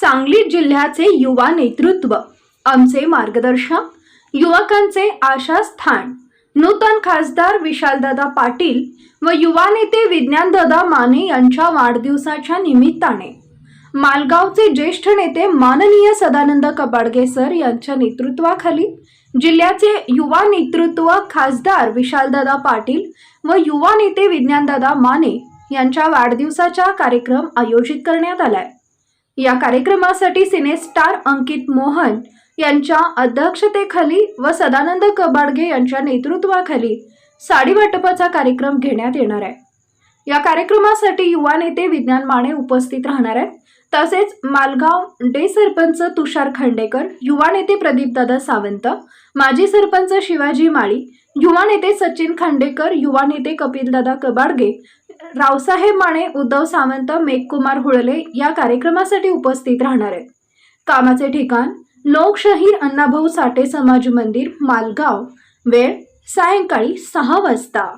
सांगली जिल्ह्याचे युवा नेतृत्व आमचे मार्गदर्शक युवकांचे आशास्थान नूतन खासदार विशालदादा पाटील व युवा नेते विज्ञानदादा माने यांच्या वाढदिवसाच्या निमित्ताने. मालगावचे ज्येष्ठ नेते माननीय सदानंद कबाडगे सर यांच्या नेतृत्वाखाली जिल्ह्याचे युवा नेतृत्व खासदार विशालदादा पाटील व युवा नेते विज्ञानदादा माने यांच्या वाढदिवसाचा कार्यक्रम आयोजित करण्यात आलाय. या कार्यक्रमासाठी सिनेस्टार अंकित मोहन यांच्या अध्यक्षतेखाली व सदानंद कबाडगे यांच्या नेतृत्वाखाली साडी वाटपाचा कार्यक्रम घेण्यात येणार आहे. या कार्यक्रमासाठी युवा नेते विज्ञान माने उपस्थित राहणार आहेत. तसेच मालगाव डे सरपंच तुषार खंडेकर युवा नेते प्रदीपदादा सावंत माजी सरपंच शिवाजी माळी युवा नेते सचिन खांडेकर युवा नेते कपिलदादा कबाडगे रावसाहेब माने उद्धव सावंत मेघकुमार हुळले या कार्यक्रमासाठी उपस्थित राहणार आहेत. कामाचे ठिकाण लोकशाहीर अण्णाभाऊ साठे समाज मंदिर मालगाव. वेळ सायंकाळी सहा वाजता.